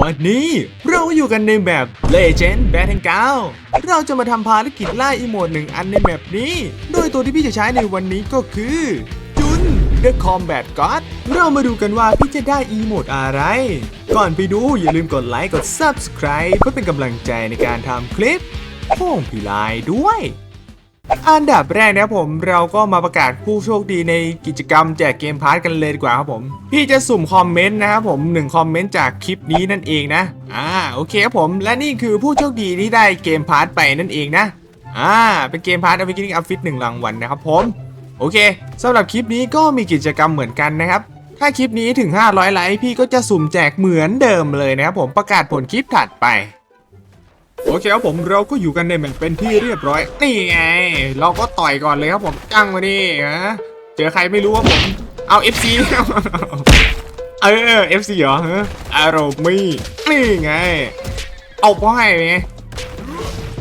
วันนี้เราอยู่กันในแบบ Legend Battle 9เราจะมาทำภารกิจล่าอีโมดหนึ่งอันในแมปนี้ โดยตัวที่พี่จะใช้ในวันนี้ก็คือ จุน The Combat God เรามาดูกันว่าพี่จะได้อีโมดอะไร ก่อนไปดูอย่าลืมกดไลค์กด Subscribe เพื่อเป็นกำลังใจในการทำคลิปของพี่ลายด้วย อันดับแรกนะครับผมเราก็มาประกาศผู้โชคดีในกิจกรรมแจกเกมพาร์ทกันเลยดีกว่าครับผม พี่จะสุ่มคอมเมนต์นะครับผมหนึ่งคอมเมนต์จากคลิปนี้นั่นเองนะ อ่าโอเคครับผมและนี่คือผู้โชคดีที่ได้เกมพาร์ทไปนั่นเองนะ อ่าเป็นเกมพาร์ทอเวกินิ่งอัฟฟิตหนึ่งรางวัลนะครับผมโอเคสำหรับคลิปนี้ก็มีกิจกรรมเหมือนกันนะครับ ถ้าคลิปนี้ถึง 500 ไลค์พี่ก็จะสุ่มแจกเหมือนเดิมเลยนะครับผมประกาศผลคลิปถัดไป โอเคครับผมเราก็อยู่กันในแมปเป็นที่เรียบร้อย นี่ไง เราก็ต่อยก่อนเลยครับผมจังมาดิฮะเจอใครไม่รู้ว่าผมเอา FC เออ FC เหรอฮะอารมณ์มีนี่ไง เอาพ่อให้ไง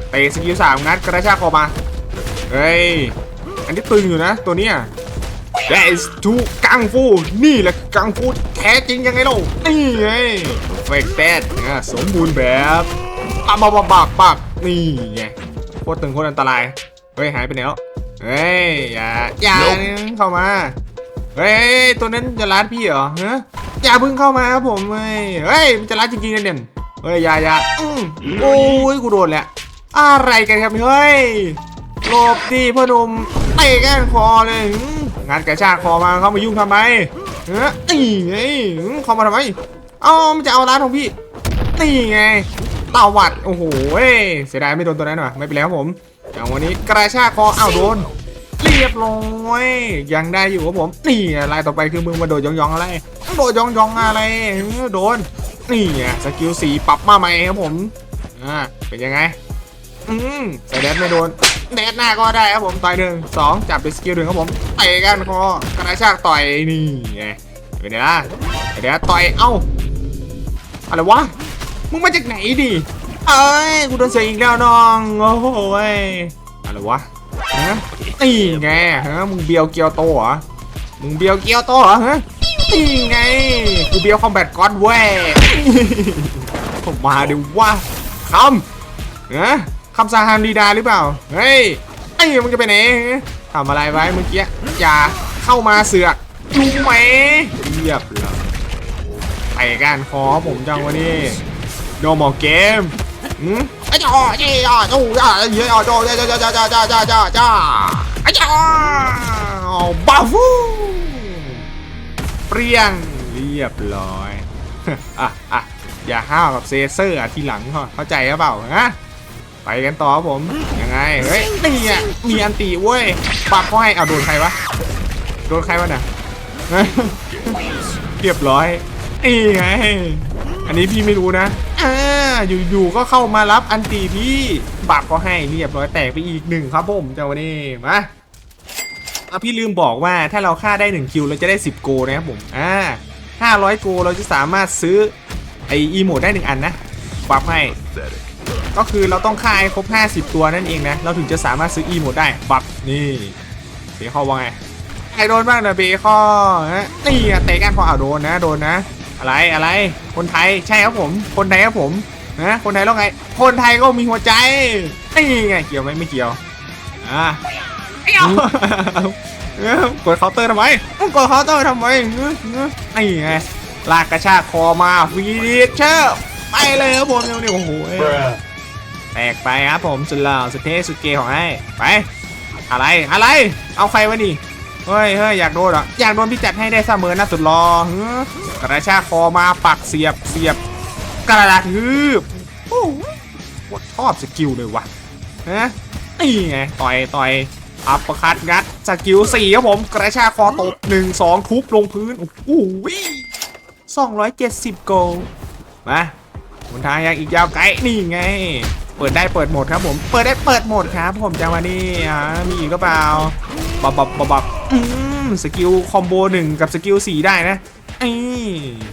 เตะสกิลสามงัดกระชากคอมาเฮ้ยอันนี้ตึงอยู่นะตัวเนี้ย That is too กังฟูนี่แหละกังฟูแท้จริงยังไงล่ะนี่ไง Fake that สมบูรณ์แบบ ปักปักปักปักปักนี่ไงโคตรตึงโคตรอันตราย เฮ้ยหายไปไหนแล้ว เฮ้ยอย่าอย่าเข้ามา เฮ้ยตัวนั้นจะรัดพี่เหรอฮะอย่าเพิ่งเข้ามาครับผมเฮ้ยเฮ้ยมันจะรัดจริงๆนะเนี่ยเฮ้ยอย่าอย่าอื้อโอ้ยกูโดนแหละอะไรกันครับเฮ้ยหลบดิพ่อหนุ่มเตะก้านคอเลยหืองานกระชากคอมาเข้ามายุ่งทำไมเออนี่ไงหือเข้ามาทำไมเอ้ามันจะเอาร้านของพี่นี่ไง ตาวัดโอ้โหเสียดายไม่โดนตัวนั้นหน่อยไม่เป็นไรครับผมอย่างวันนี้กระชากคออ้าวโดนเรียบร้อยยังได้อยู่ครับผมนี่ลายต่อไปคือมึงมาโดดยองๆอะไรโดดยองๆอะไรโดนนี่ไงสกิลสีปรับมาใหม่ครับผมอ่าเป็นยังไงอืมใส่แดดไม่โดนแดดหน้าก็ได้ครับผมต่อยหนึ่งสองจับเป็นสกิลหนึ่งครับผมเตะกันคอกระชากต่อยนี่ไงเป็นไงล่ะเดี๋ยวต่อยเอ้าอะไรวะ มึงมาจากไหนดิ เอ้ย กูโดนเสียอีกแล้วน้อง โอ้โหเว้ยอะไรวะฮะนี่ไงฮะมึงเบียวเกียวโตเหรอ มึงเบียวเกียวโตเหรอฮะนี่ไง กูเบียวคอมแบทก้อนเว้ยผมมาดิว่าคำนะคำสั่งฮามดีดาหรือเปล่า เฮ้ย ไอ้ยมึงจะไปไหนทำอะไรไว้เมื่อกี้ อย่าเข้ามาเสือกรู้ไหมเรียบเลยไปกันคอผมจังวะนี่ โดมอเกมอืมไอ้จ่อเจ้าจู้จ้าเยอะจ้าจ้าจ้าจ้าจ้าจ้าจ้าจ้าจ้าไอ้จ่อบ้าฟูเปรี้ยงเรียบร้อยอะอะอย่าห้าวกับเซเซอร์อะทีหลังเข้าใจหรือเปล่าฮะไปกันต่อครับผมยังไงเฮ้ยนี่อะมีอันตีเว้ยปักเขาให้เอาโดนใครวะโดนใครวะน่ะเรียบร้อยนี่ไงอันนี้พี่ไม่รู้นะ อ่าอยู่ๆก็เข้ามารับอันตีพี่บักก็ให้เรียบร้อยแตกไปอีกหนึ่งครับผมเจ้าวันนี้มาอะพี่ลืมบอกว่าถ้าเราฆ่าได้ 1 คิวเราจะได้ 10 โกนะครับผมอ่า500 โกเราจะสามารถซื้อไออีโมดได้หนึ่งอันนะปรับให้ ก็คือเราต้องฆ่าให้ครบ 50 ตัวนั่นเองนะ เราถึงจะสามารถซื้ออีโมดได้บักนี่เบคอว่าไงใครโดนบ้างนะเบคอฮะนี่เตะกันคอเอาโดนนะโดนนะ อะไรอะไร คนไทยใช่ครับผม คนไทยครับผมนะคนไทยแล้วไง คนไทยก็มีหัวใจนี่ไงเกี่ยวไหมไม่เกี่ยวอ่าเอ้ากดเคาน์เตอร์ทำไมกดเคาน์เตอร์ทำไมนี่ไงลากกระชากคอมาฟีดิเชอร์ไปเลยครับผมเนี่ยโอ้โหแตกไปครับผมสุดหล่อสุดเท่สุดเกย์ของไอ้ไปอะไรอะไร เอาใครวะนี่ เฮ้ยเฮ้ยอยากโดนเหรออยากโดนพี่จัดให้ได้เสมอนะสุดหล่อเฮ้กระชากคอมาปักเสียบเสียบกระดาษฮืบโอ้โหชอบสกิลเลยวะฮะนี่ไงต่อยต่อยอัปคัดงัดสกิลสี่ครับผมกระชากคอตบหนึ่งสองทุบลงพื้นโอ้โหสองร้อยเจ็ดสิบโกลมาหนทางยังอีกยาวไกลนี่ไง เปิดได้เปิดหมดครับผม เปิดได้เปิดหมดครับผมจังวันนี้อ่ามีอีกหรือเปล่าบับบับบับ สกิลคอมโบหนึ่งกับสกิลสี่ได้นะนี่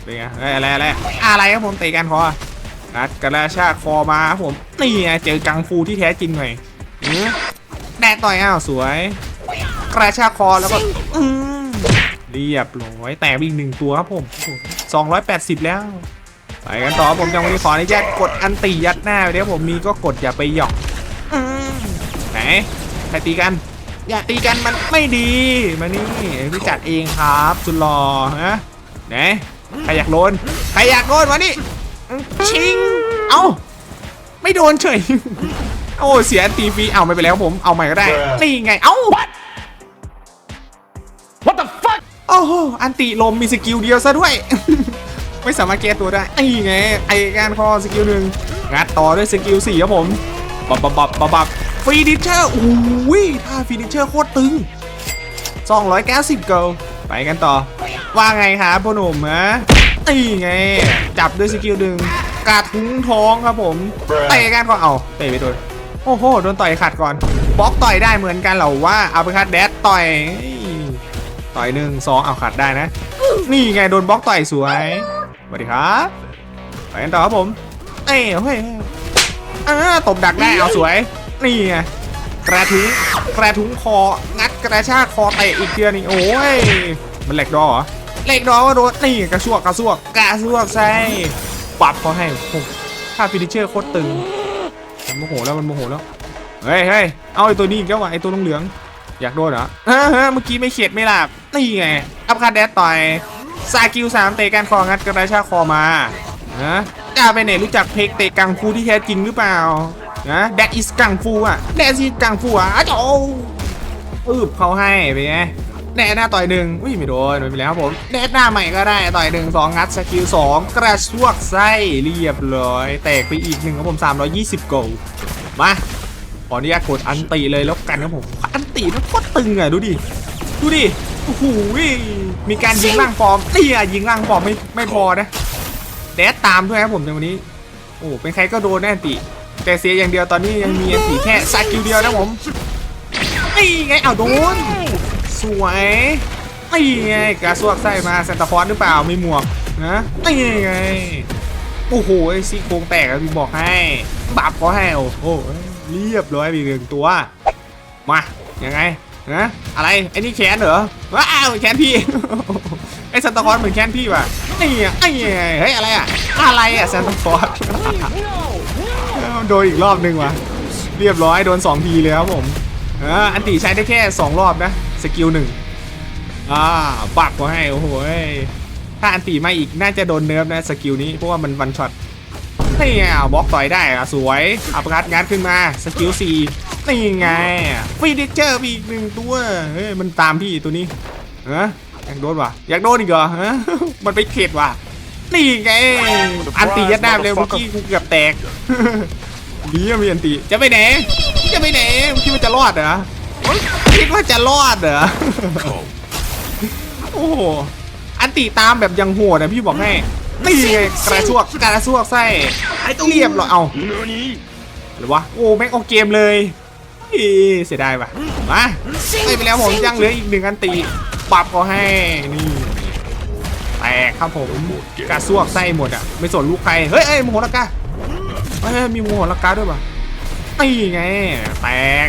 เป็นไงอะไรอะไรอะไรครับผมเตะกันคอนัดกระชากคอมาครับผมนี่ไงเจอกังฟูที่แท้จริงหน่อยอืมแดดต่อยอ้าวสวย กระชากคอแล้วก็อืเรียบร้อยแตกไปอีกหนึ่งตัวครับผมสองร้อยแปดสิบแล้วไปกันต่อผมจังวันนี้ขออนุญาตกดอันตียัดหน้าไปเดี๋ยวผมมีก็กดอย่าไปหยอกไหนใครตีกัน อย่าตีกันมันไม่ดี มานี่พี่จัดเองครับสุดหล่อฮะไหนใครอยากโดนใครอยากโดนมานี่ชิง เอ้า ไม่โดนเฉย โอ้เสียตีฟรีเอาไม่ไปนแล้วผม เอาใหม่ก็ได้ นี่ไง เอ้า What the fuck โอ้โห อันติลมมีสกิลเดียวซะด้วย ไม่สามารถแก้ตัวได้นี่ไง ไอการคอสกิลหนึ่งงัดต่อด้วยสกิลสี่ครับผม บับบับบับบับ ฟีดิเชอร์โอ้ยท่าฟีดิเชอร์โคตรตึง 290เกิลไปกันต่อ ว่าไงครับพ่อหนุ่มฮะนี่ไง จับด้วยสกิลหนึ่งกระทุ้งท้องครับผมเตะกันก็เอาเตะไปโดนโอ้โหโดนต่อยขัดก่อนบล็อกต่อยได้เหมือนกันเหรอว่าเอาไปคัดแดดต่อยต่อยหนึ่งสองเอาขัดได้นะ นี่ไงโดนบล็อกต่อยสวยสวัสดีครับไปกันต่อครับผมเอ้ยเฮ้ยอ่าตบดักได้เอาสวย นี่ไงกระทุ้งกระทุ้งคอ งัดกระชากคอเตะอีกเทียนี่โอ้ย มันเหล็กดอเหรอเหล็กดอว่าโดนนี่กระชวกกระซวกกระซวกใส่ปรับเขาให้โอ้ถ้าฟินิเชอร์โคตรตึงมันโมโหแล้วมันโมโหแล้วเฮ้ยเฮ้ยเอาไอ้ตัวนี้อีกแล้วว่ะไอ้ตัวเหลืองอยากโดนเหรอเฮ้ยเมื่อกี้ไม่เข็ดไม่หลับนี่ไงอัพคาร์ดแดดต่อยซากิวสามเตะการคองัดกระชากคอมานะจ้าไปไหนรู้จักเพลงเตะกังฟูที่แท้จริงหรือเปล่า นะแดดอิสกังฟูอะแดดอิสกังฟูอะอ้าวโจอึบเขาให้ไปนไงแดดหน้าต่อยหนึ่งอุ้ยไม่โดนไม่เป็นไรครับผมแดดหน้าใหม่ก็ได้ต่อยหนึ่งสองงัดสกิลสองกระชวกไส้เรียบร้อย แตกไปอีกหนึ่งครับผม320โกลมาขออนุญาตกดอันตีเลยแล้วกันครับผมอันตีมันโคตรตึงอะดูดิดูดิโอ้โหมีการยิงล่างฟอร์มนี่อะยิงล่างฟอร์มไม่ไม่พอนะแดดตามด้วยครับผมในวันนี้โอ้เป็นใครก็โดนแน่อันติ แต่เสียอย่างเดียวตอนนี้ยังมีอันติแค่สกิลเดียวนะผมนี่ไงเอาโดน สวยนี่ไงกระสวกไส้มาซานตาคอสหรือเปล่ามีหมวกนะนี่ไงโอ้โหซี่โครงแตกอะพี่บอกให้บับเขาให้โอ้โหเรียบร้อยไปอีกหนึ่งตัว มายังไงนะอะไรไอ้นี่แขนเหรอว้าวแขนพี่ไอ้ซันตาคอสเหมือนแขนพี่ว่ะนี่อ่ไอ้ไงเฮ้ยอะไรอะอะไรอะซันตาคอส โดนอีกรอบหนึ่งว่ะเรียบร้อยโดน2ทีเลยครับผมอันติใช้ได้แค่ 2 รอบนะสกิลหนึ่งอ่าบักเขาให้โอ้โหถ้าอันติไม่อีกน่าจะโดนเนิร์ฟนะสกิลนี้เพราะว่ามันวันช็อตนี่ไงอะบล็อกต่อยได้อะสวยอัปคัดงัดขึ้นมาสกิลสี่นี่ไงฟีดิเจอร์อีกหนึ่งตัวเฮ้ยมันตามพี่ตัวนี้ฮะอยากโดนวะอยากโดนอีกเหรอฮะมันไปเข็ดว่ะนี่ไงอันตียัดหน้าเร็วเมื่อกี้กูเกือบแตก ดีอะมีอันตีจะไปไหน จะไปไหนมึงคิดว่าจะรอดเหรอคิดว่าจะรอดเหรอโอ้โหอันตีตามแบบยังโหดนะพี่บอกให้นี่ไงกระซวกกระซวกไส้เรียบร้อยเอา NANI หรือวะโอ้แม่งเอาเกมเลยเฮ้ยเสียดายว่ะมาไม่ไปแล้วผมยังเหลืออีกหนึ่งอันตีปรับเขาให้นี่แตกครับผมกระซวกไส้หมดอะไม่สนลูกใครเฮ้ยเอ้ยโมโหละกา เฮ้ยมีโมโหละกาด้วยป่ะนี่ไง แตก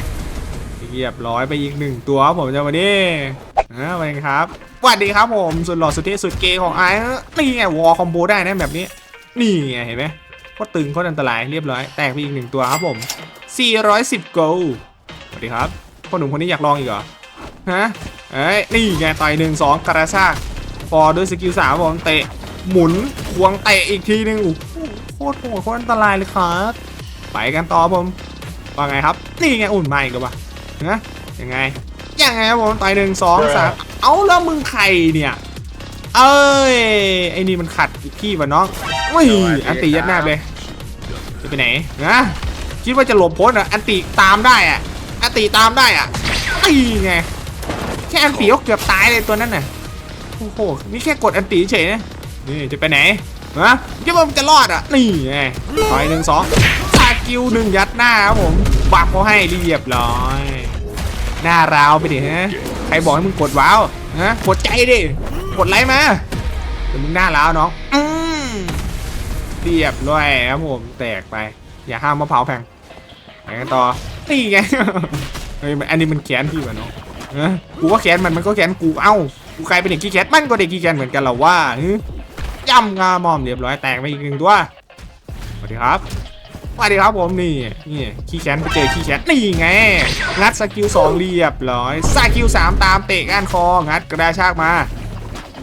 เรียบร้อยไปอีกหนึ่งตัวครับผมจะวันนี้นะไปครับสวัสดีครับผมสุดหล่อสุดเท่สุดเกย์ของไอ้นี่ไงวอลคอมโบได้นะแบบนี้ นี่ไงเห็นไหมโคตรตึงโคตรอันตรายเรียบร้อย แตกไปอีกหนึ่งตัวครับผม 410 โกลสวัสดีครับพ่อหนุ่มคนนี้อยากลองอีกเหรอ ฮะ เอ้ย นี่ไงต่อยหนึ่งสองกระชากฟอร์ด้วยสกิลสามผมเตะ หมุนควงเตะอีกทีหนึงโอ้โห ตรโหดโคตรอันตรายเลยครับไปกันต่อผมว่าไงครับ นี่ไงอุ่นมาอีกแล้ววะฮะยังไงยังไงครับผมต่อยหนึ่งสองสามเอาแล้วมึงใครเนี่ย เอ้ยไอ้นี่มันขัดอีกพี่วะน้องอุ้ยอันตียัดหน้าไปเลยจะไปไหนนะคิดว่าจะหลบพ้นเหรอะอันตีตามได้อะอันตีตามได้อะไอ้ไงแค่อันตีก็เกือบตายเลยตัวนั้นน่ะโอ้โหนี่แค่กดอันตีเฉยนะนี่จะไปไหน ฮะคิดว่ามันจะรอดอะ นี่ไงต่อยหนึ่งสองสากิวหนึ่งยัดหน้าครับผมบักเขาให้เรียบร้อย หน้าราวไปดิฮะ ใครบอกให้มึงกดว้าวฮะกดใจดิ กดไลค์มาเดี๋ยวมึงหน้าราวน้องอืมเรียบร้อยครับผม แตกไป อย่าห้ามมะพร้าวแพงไปกันต่อ นี่ไง เฮ้ย อันนี้มันแขนพี่วะน้องกูก็แขนมันมันก็แขนกู เอ้า กูกลายเป็นเด็กขี้แขนมันก็เด็กขี้แขนเหมือนกันเหรอว่า ย่ำงามอมเรียบร้อยแตกไปอีกหนึ่งตัวสวัสดีครับสวัสดีครับผมนี่นี่ขี้แค้นไปเจอขี้แค้นนี่ไงงัดสกิลสองเรียบร้อยสกิลสามตามเตะก้านคองัดกระดาชากมา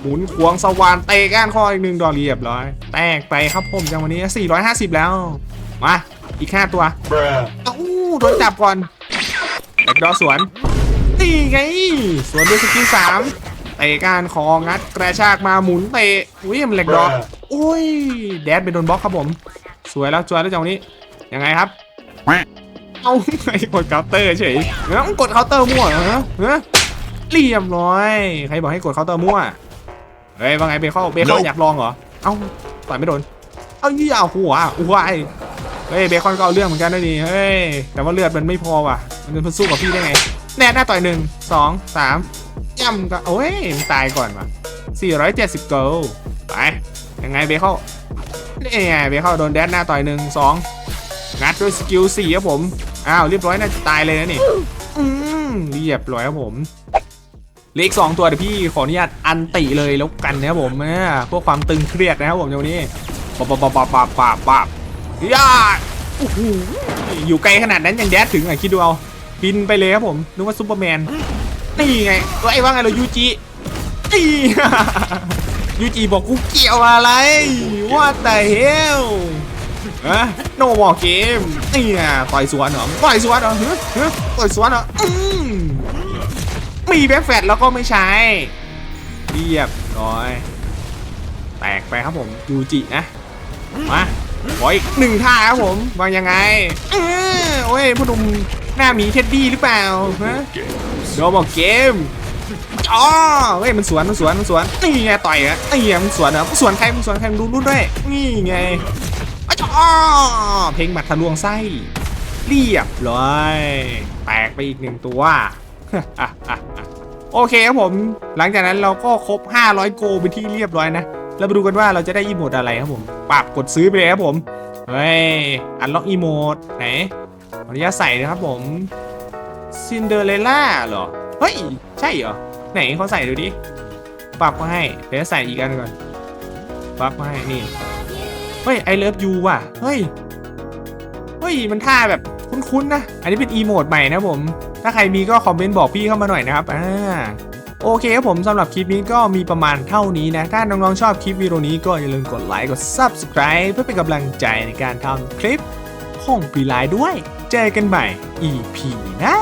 หมุนควงสว่านเตะก้านคออีกหนึ่งดอกเรียบร้อย แตกไปครับผมจังวันนี้ 450 แล้วมาอีก5ตัว Bruh. เอ้โดนจับก่อนเด็กดอสวนนี่ไง สวนด้วยสกิลสาม เตะก้านคองัดกระชากมาหมุนเตะอุ้ยมันเหล็กดอก Bruh. โอ้ยแดดไปโดนบล็อกครับผม สวยแล้วสวยแล้วจังวันนี้ยังไงครับเอาไอ้กดเคาน์เตอร์เฉยเอ้ากดเคาน์เตอร์มั่วเหรอเฮ้ยเรียบร้อยใครบอกให้กดเคาน์เตอร์มั่วเฮ้ยว่าไงเบคอนเบคอน Nope อยากลองเหรอเอ้าต่อยไม่โดนเอายี่เอาหัวอ้วายเฮ้ยเบคอนก็เอาเรื่องเหมือนกันนะนี่เฮ้ยแต่ว่าเลือดมันไม่พอว่ะมันจะสู้กับพี่ได้ไง แน่หน้าต่อยหนึ่งสองสามย่ำก็โอ้ยมันตายก่อนว่ะ470 g o ไป ยังไงเบคอนนี่ไงเบคอนโดนแดดหน้าต่อยหนึ่งสองงัดด้วยสกิลสี่ครับผม อ้าวเรียบร้อยน่าจะตายเลยนะนี่ อืมเรียบร้อยครับผมเหล็กสองตัวเดี๋ยวพี่ขออนุญาตอันติเลยแล้วกันนะครับผมเนี่ยพวกความตึงเครียดนะครับผมเดี๋ยวนี้ปับปับปับปับปับปับปับย่าอ้โหอยู่ไกลขนาดนั้นยังแดดถึงอะคิดดูเอา บินไปเลยครับผมนึกว่าซูเปอร์แมนนี่ไงไอ้ว่าไงเรายูจินี่ยูจิบอกกูเกี่ยวอะไรว่าแต่เฮลอะโนวอลเกมนี่ไงต่อยสวนเหรอต่อยสวนเหรอเฮ้ยต่อยสวนเหรออืมีแบ็คแฟลแล้วก็ไม่ใช้เรียบร้อย แตกไปครับผมยูจินะมาขออีกหนึ่งท่าครับผมวางยังไงเออโอ้ยพ่นุ่ม หน้าหมีเท็ดดี้หรือเปล่าฮะโดนบอกเกมอ๋อเฮ้ยมันสวนมันสวนมันสวนนี่ไงต่อยอะนี่ไงมันสวนเหรอมันสวนใครมันสวนใครมันดูรุ่นด้วยนี่ไงอ๋อเพลงหมัดทะลวงไส้เรียบร้อยแตกไปอีกหนึ่งตัวโอเคครับผม หลังจากนั้นเราก็ครบ 500 โกลเป็นที่เรียบร้อยนะแล้วมาดูกันว่าเราจะได้อีโมดอะไรครับผมปรับกดซื้อไปเลยครับผม เฮ้ย อันล็อกอีโมดไหน ขออนุญาตใส่นะครับผมซินเดอเรลล่าเหรอ เฮ้ย ใช่เหรอ ไหนเขาใส่ดูดิปรับมาให้ เดี๋ยวใส่อีกอันก่อนปรับมาให้นี่ เฮ้ยไอเลิฟยูว่ะ เฮ้ย เฮ้ย มันท่าแบบคุ้นๆนะ อันนี้เป็นอีโมดใหม่นะผม ถ้าใครมีก็คอมเมนต์บอกพี่เข้ามาหน่อยนะครับ อ่าโอเคครับผมสำหรับคลิปนี้ก็มีประมาณเท่านี้นะ ถ้าน้องๆชอบคลิปวิดีโอนี้ก็อย่าลืมกดไลค์ กด Subscribe เพื่อเป็นกำลังใจในการทำคลิปของปีไลด้วย เจอกันใหม่ EP หน้า